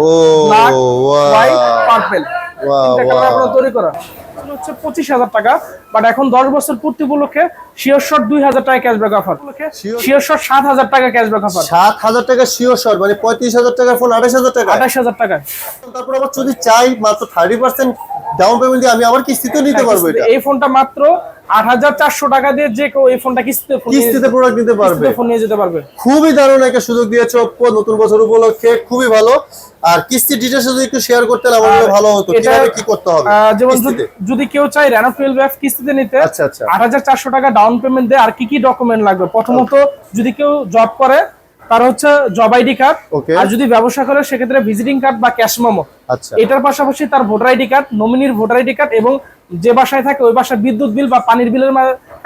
ও white purple তৈরি করা। হচ্ছে পঁচিশ হাজার টাকা বাট এখন দশ বছর পূর্তি উপলক্ষে দুই হাজার টাকা ক্যাশব্যাক অফার সাত হাজার টাকা ক্যাশব্যাক অফার সাত হাজার টাকা মানে পঁয়ত্রিশ হাজার টাকার ফোন আঠাশ হাজার টাকা। আঠাশ হাজার টাকায়। তারপর আবার যদি চাই মাত্র থার্টি পার্সেন্ট ডাউন পেমেন্ট দিয়ে আমি আবার কিস্তিতে নিতে পারব এই ফোনটা মাত্র আট হাজার চারশো টাকা দিয়ে যে কেউ এই ফোনটা কিস্তিতে কিস্তিতে প্রোডাক্ট নিতে পারবে। ফোন নিয়ে যেতে পারবে। খুবই দারুণ একটা সুযোগ দিয়েছে নতুন বছর উপলক্ষে। খুবই ভালো। আর কিস্তি যদি একটু শেয়ার করতেন আমার ভালো হতো। কীভাবে কি করতে হবে যেমন যদি- কেউ চায় কিস্তিতে নিতে আচ্ছা, আচ্ছা। টাকা ডাউন পেমেন্ট দেয় আর কি কি ডকুমেন্ট লাগবে? প্রথমত যদি কেউ জব করে তার হচ্ছে জব আইডি কার্ড. আর যদি ব্যবসা করে সেক্ষেত্রে ভিজিটিং কার্ড বা ক্যাশ মেমো আচ্ছা। এটার পাশাপাশি তার ভোটার আইডি কার্ড নমিনির ভোটার আইডি কার্ড এবং যে বাসায় থাকে, ওই বাসায় বিদ্যুৎ বিল বা পানির বিলের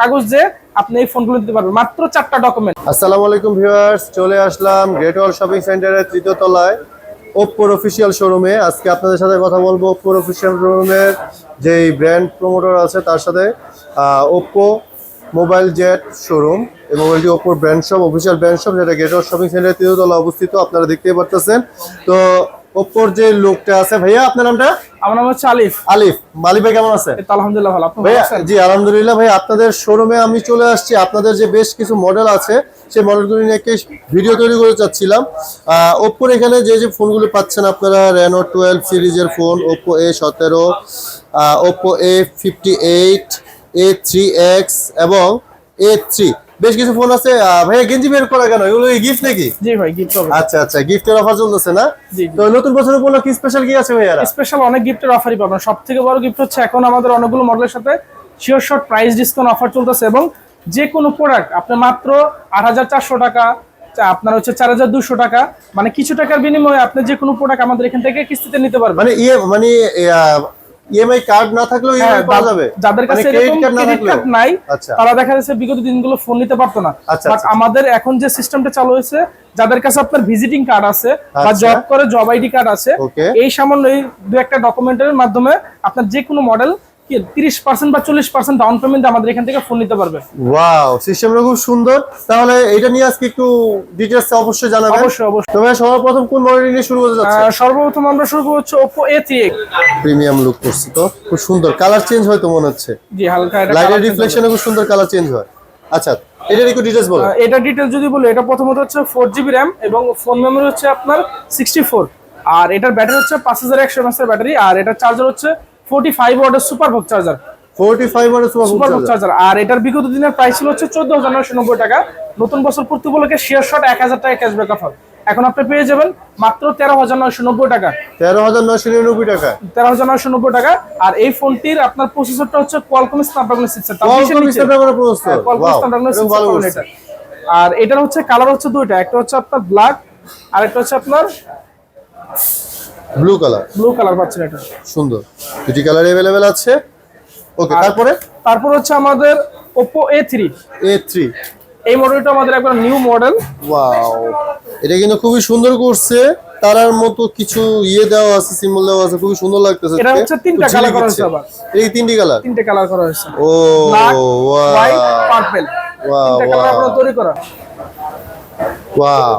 কাগজ দিয়ে আপনি এই ফোনগুলো দিতে পারবেন। মাত্র চারটা ডকুমেন্ট আসসালামু আলাইকুম ভিউয়ার্স, চলে আসলাম গ্রেট ওয়াল শপিং সেন্টারের তৃতীয় তলায় ওপ্পোর অফিসিয়াল শোরুমে আজকে আপনাদের সাথে কথা বলব ওপ্পোর অফিসিয়াল শোরুমের যেই ব্র্যান্ড প্রমোটর আছে, তার সাথে ওপ্পো মোবাইল জেট শোরুম এবং ওইটি ওপ্পোর brand shop official brand shop যেটা গ্রেট ওয়াল শপিং সেন্টারের তৃতীয় তলা অবস্থিত, আপনারা দেখতেই পারতেছেন। তো ওপ্পোর যে লোকটা আছে ভাইয়া আপনার নামটা? আমার নাম হচ্ছে আলিফ। আলিফ। মালিক ভাই কেমন আছে? আলহামদুলিল্লাহ ভালো। আপনি ভাইয়া জি আলহামদুলিল্লাহ ভাই আপনাদের শোরুমে আমি চলে আসছি। আপনাদের যে বেশ কিছু মডেল আছে সেই মডেলগুলি নিয়ে ভিডিও তৈরি করে চাচ্ছিলাম। ওপ্পোর এখানে যে যে ফোনগুলো পাচ্ছেন আপনারা রেনো টুয়েলভ সিরিজের ফোন ওপ্পো এ সতেরো Oppo A fifty eight A three X এবং এ থ্রি বেশ কিছু ফোন আছে। ভাইয়া গেঞ্জি বের করা কেন? এগুলো গিফট নাকি? জি ভাই গিফট হবে। আচ্ছা আচ্ছা গিফটের অফার চলতেছে না। তো নতুন বছর উপলক্ষে স্পেশাল কি আছে ভাইয়ারা? স্পেশাল অনেক গিফটের অফারই পাবেন। সব থেকে বড় গিফট হচ্ছে এখন আমাদের অনেকগুলো মডেলের সাথে sure short price discount offer চলতেছে এবং যে কোনো প্রোডাক্ট আপনি মাত্র আট হাজার চারশো টাকা আপনার হচ্ছে চার হাজার দুশো টাকা মানে কিছু টাকার বিনিময়ে আপনি যে কোনো প্রোডাক্ট আমাদের এখান থেকে কিস্তিতে নিতে পারবেন। মানে ইয়ে মানে ইএমআই কার্ড না থাকলেও হ্যাঁ, ইএমআই পাওয়া যাবে। যাদের কাছে ক্রেডিট কার্ড নাই আচ্ছা। তারা দেখা যাচ্ছে বিগত দিনগুলো ফোন নিতে পারতো না। আচ্ছা, বাট আচ্ছা। আমাদের এখন যে সিস্টেমটা চালু হয়েছে যাদের কাছে আপনার ভিজিটিং কার্ড আছে বা আচ্ছা। জব করে জব আইডি কার্ড আছে এই সামান্য এই দু একটা ডকুমেন্টের মাধ্যমে আপনার যে কোনো মডেল তিরিশ পার্সেন্ট বা চল্লিশ পার্সেন্ট ডাউন পেমেন্ট আমাদের এখান থেকে ফোন নিতে পারবে। ওয়াও সিস্টেমটা খুব সুন্দর। তাহলে এটা নিয়ে আজকে একটু ডিটেইলস অবশ্যই জানাবেন। অবশ্যই অবশ্যই। তবে সবার প্রথম কোন মডেল নিয়ে শুরু করতে যাচ্ছে সর্বপ্রথম আমরা শুরু করছি ওপো এ প্রিমিয়াম লুক করছে তো। খুব সুন্দর। কালার চেঞ্জ হয় তো মনে হচ্ছে? জি হালকা এটা লাইটের রিফ্লেকশনে খুব সুন্দর কালার চেঞ্জ হয়। আচ্ছা এটার একটু ডিটেইলস বলো। এটা ডিটেল যদি বলি এটা প্রথমত হচ্ছে ফোর জিবি র্যাম এবং ফোন মেমোরি হচ্ছে আপনার সিক্সটি ফোর আর এটার ব্যাটারি হচ্ছে পাঁচ হাজার একশো এমএসের ব্যাটারি আর এটার চার্জার হচ্ছে ফোর্টি ফাইভ ওয়াটের super VOOC charger 45 model super super VOOC charger আর এটার বিগত দিনের প্রাইস ছিল হচ্ছে চোদ্দ হাজার নয়শো নব্বই টাকা। নতুন বছর পূর্তি উপলক্ষে শেয়ার শট এক হাজার টাকা ক্যাশব্যাক অফার এখন আপনি পেয়ে যাবেন মাত্র তেরো হাজার নয়শো নব্বই টাকা। 13999 টাকা। তেরো হাজার নয়শো নব্বই টাকা। আর এই ফোনটির আপনার প্রসেসরটা হচ্ছে কোয়ালকম স্ন্যাপড্রাগন সিক্সের কোয়ালকম স্ন্যাপড্রাগন এটা আর এটার হচ্ছে কালার হচ্ছে দুইটা। একটা হচ্ছে আপনার ব্ল্যাক আর একটা হচ্ছে আপনার ব্লু কালার ব্লু কালার পাচ্ছেন এটা সুন্দর দুটি কালার अवेलेबल আছে ওকে আর- তারপরে তারপর হচ্ছে আমাদের Oppo A3 A3 এই মডেলটা আমাদের একবার নিউ মডেল ওয়াও এটা কিন্তু খুবই সুন্দর করছে তারার মতো কিছু ইয়ে দেওয়া আছে সিম্বল দেওয়া আছে খুবই সুন্দর লাগতেছে এটা হচ্ছে তিনটা খুব কালার ঝিলিক করা দিচ্ছে। হয়েছে আবার এই তিনটি কালার তিনটে কালার করা হয়েছে ও black white wow purple Wow, তিনটে কালার wow. আপনার তৈরি করা ওয়াও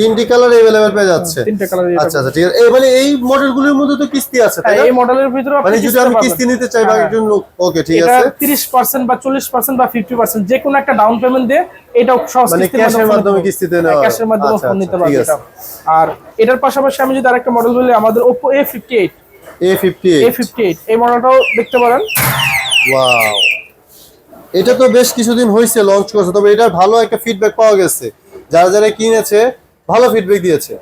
তিনটি কালার अवेलेबल পেয়ে যাচ্ছে তিনটে কালার আচ্ছা আচ্ছা ঠিক আছে এই মানে এই মডেলগুলোর মধ্যে তো কিস্তি আছে তাই না এই মডেলের ভিতরে আপনি মানে যদি কিস্তি আমি পাবেন। কিস্তি নিতে চাই বা হ্যাঁ। একজন লোক ওকে ঠিক এটা আছে তিরিশ পার্সেন্ট বা চল্লিশ পার্সেন্ট বা ফিফটি পার্সেন্ট যে কোনো একটা ডাউন পেমেন্ট দিয়ে এটা সহজ মানে কিস্তির ক্যাশের ফোন মাধ্যমে নিতে কিস্তিতে পারবেন। নেওয়া ক্যাশের মাধ্যমে আচ্ছা, ফোন আচ্ছা, নিতে ঠিক পারবেন আছে। এটা। আর এটার পাশাপাশি আমি যদি আরেকটা মডেল বলি আমাদের Oppo A58 A58 A58 এই মডেলটাও দেখতে পারেন ওয়াও এটা তো বেশ কিছুদিন হয়েছে লঞ্চ করছে তবে এটার ভালো একটা ফিডব্যাক পাওয়া গেছে যারা যারা কিনেছে ভালো ফিডব্যাক দিয়েছে।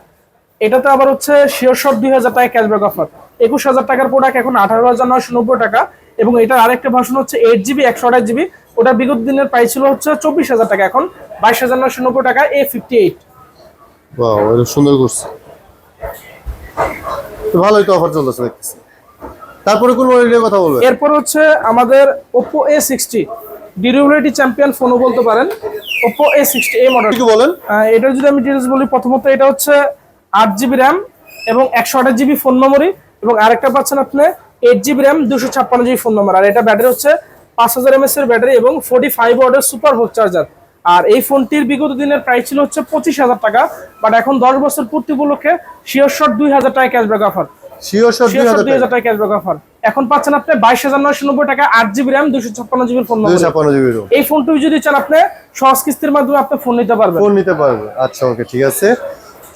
এটাতে আবার হচ্ছে শিওর শট দুই হাজার টাকা ক্যাশব্যাক অফার একুশ হাজার টাকার প্রোডাক্ট এখন আঠারো হাজার নয়শো নব্বই টাকা এবং এটার আরেকটা ভার্সন হচ্ছে এইট জিবি একশো আঠাশ জিবি ওটা বিগত দিনের প্রাইস ছিল হচ্ছে চব্বিশ হাজার টাকা এখন বাইশ হাজার নয়শো নব্বই টাকা এ ফিফটি এইট সুন্দর করছে। ভালোই তো অফার চলতেছে দেখতেছি। তারপরে কোন মডেলের কথা বলবেন? এরপর হচ্ছে আমাদের এ সিক্সটি ডিউরেবিলিটি চ্যাম্পিয়ন ফোনও বলতে পারেন। ওপো এ সিক্সটি এই মডেল কি বলেন। এটার যদি আমি ডিটেলস বলি প্রথমত এটা হচ্ছে আট জিবি র্যাম এবং একশো আঠাশ জিবি ফোন মেমোরি এবং আরেকটা পাচ্ছেন আপনি এইট জিবি র্যাম দুশো ছাপ্পান্ন জিবি ফোন নম্বর আর এটা ব্যাটারি হচ্ছে পাঁচ হাজার এমএস এর ব্যাটারি এবং ফোর্টি ফাইভ ওয়াটের সুপার ভোক চার্জার আর এই ফোনটির বিগত দিনের প্রাইস ছিল হচ্ছে পঁচিশ হাজার টাকা বাট এখন দশ বছর পূর্তি উপলক্ষে শিওর শট দুই হাজার টাকা ক্যাশব্যাক অফার এখন পাচ্ছেন আপনি বাইশ হাজার নব্বই টাকা র্যাম দুশো ছাপ্পান্ন ফোন ছাপ্পান্ন এই যদি চান আপনি কিস্তির মাধ্যমে আপনি ফোন নিতে নিতে আচ্ছা ঠিক আছে।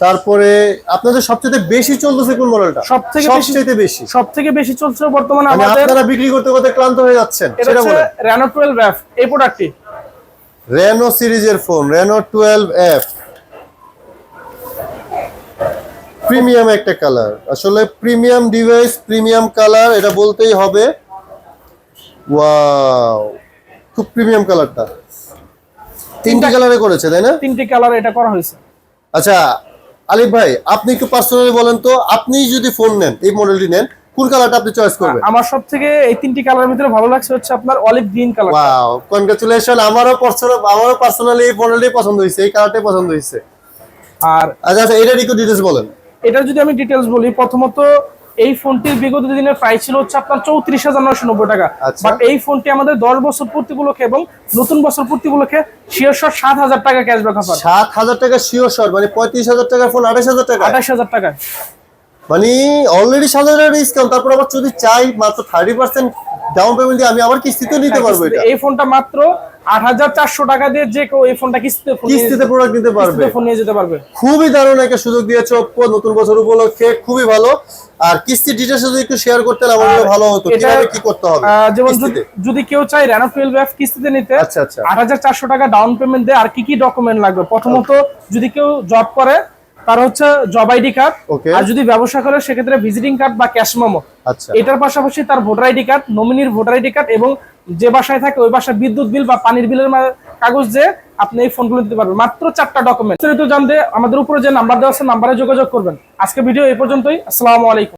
তারপরে আপনাদের সবচেয়ে বেশি চলতেছে কোন মডেলটা সবথেকে সবচেয়ে বেশি। সবথেকে বেশি চলছে বর্তমানে মানে আপনারা বিক্রি করতে করতে ক্লান্ত হয়ে যাচ্ছেন সেটা বলেন। এই প্রোডাক্টটি রেনো সিরিজের phone Reno twelve F premium একটা কালার। আসলে প্রিমিয়াম ডিভাইস প্রিমিয়াম কালার এটা বলতেই হবে। ওয়াও খুব প্রিমিয়াম কালারটা। তিনটা কালারে করেছে তাই না? তিনটি কালার এটা করা হয়েছে। আচ্ছা আলিফ ভাই আপনি একটু পার্সোনালি বলেন তো আপনি যদি ফোন নেন এই মডেলটি নেন কোন কালারটা আপনি চয়েস করবেন? আমার সব থেকে এই তিনটি কালারের ভিতরে ভালো লাগছে হচ্ছে আপনার olive green colour wow congratulation আমারও পার্সোনাল আমারও পার্সোনালি এই মডেলটাই পছন্দ হয়েছে এই কালারটাই পছন্দ হয়েছে। আর আচ্ছা আচ্ছা এটার একটু ডিটেলস বলেন। এটা যদি আমি ডিটেলস বলি প্রথমত এই ফোনটির বিগত দিনের প্রাইস ছিল হচ্ছে আপনার চৌত্রিশ হাজার নয়শো নব্বই টাকা। আচ্ছা। বাট এই ফোনটি আমাদের দশ বছর পূর্তি উপলক্ষে এবং নতুন বছর পূর্তি উপলক্ষে শিওর সাত হাজার টাকা ক্যাশব্যাক অফার সাত হাজার টাকা শিওর শট মানে পঁয়ত্রিশ হাজার টাকার ফোন আঠাশ হাজার টাকা? আঠাশ হাজার টাকা মানে অলরেডি সাত হাজার ডিসকাউন্ট তারপর আবার যদি চাই মাত্র থার্টি পার্সেন্ট ডাউন পেমেন্ট দিয়ে আমি আবার কিস্তিতে নিতে পারব এটা। এই ফোনটা মাত্র আট হাজার চারশো টাকা দিয়ে যে কেউ এই ফোনটা কিস্তিতে কিস্তিতে প্রোডাক্ট নিতে পারবে। কিস্তিতে ফোন নিয়ে যেতে পারবে। খুবই দারুণ একটা সুযোগ দিয়েছে ওপ্পো নতুন বছর উপলক্ষে। খুবই ভালো। আর কিস্তি ডিটেলস যদি একটু শেয়ার করতে জন্য ভালো হতো। কীভাবে কি করতে হবে যেমন যদি- কেউ চায় টুয়েলভ এফ কিস্তিতে নিতে আচ্ছা আচ্ছা। আট হাজার চারশো টাকা ডাউন পেমেন্ট দেয় আর কি কি ডকুমেন্ট লাগবে? প্রথমত যদি কেউ জব করে তার হচ্ছে জব আইডি কার্ড আর যদি ব্যবসা করে সেক্ষেত্রে ভিজিটিং কার্ড বা ক্যাশ মেমো আচ্ছা। এটার পাশাপাশি তার ভোটার আইডি কার্ড নমিনির ভোটার আইডি কার্ড এবং যে বাসায় থাকে ওই বাসায় বিদ্যুৎ বিল বা পানির বিলের কাগজ যে আপনি এই ফোনগুলো দিতে পারবেন। মাত্র চারটা ডকুমেন্ট জানতে আমাদের উপরে যে নাম্বার দেওয়া আছে নাম্বারে যোগাযোগ করবেন। আজকে ভিডিও এই পর্যন্তই। আসসালামু আলাইকুম।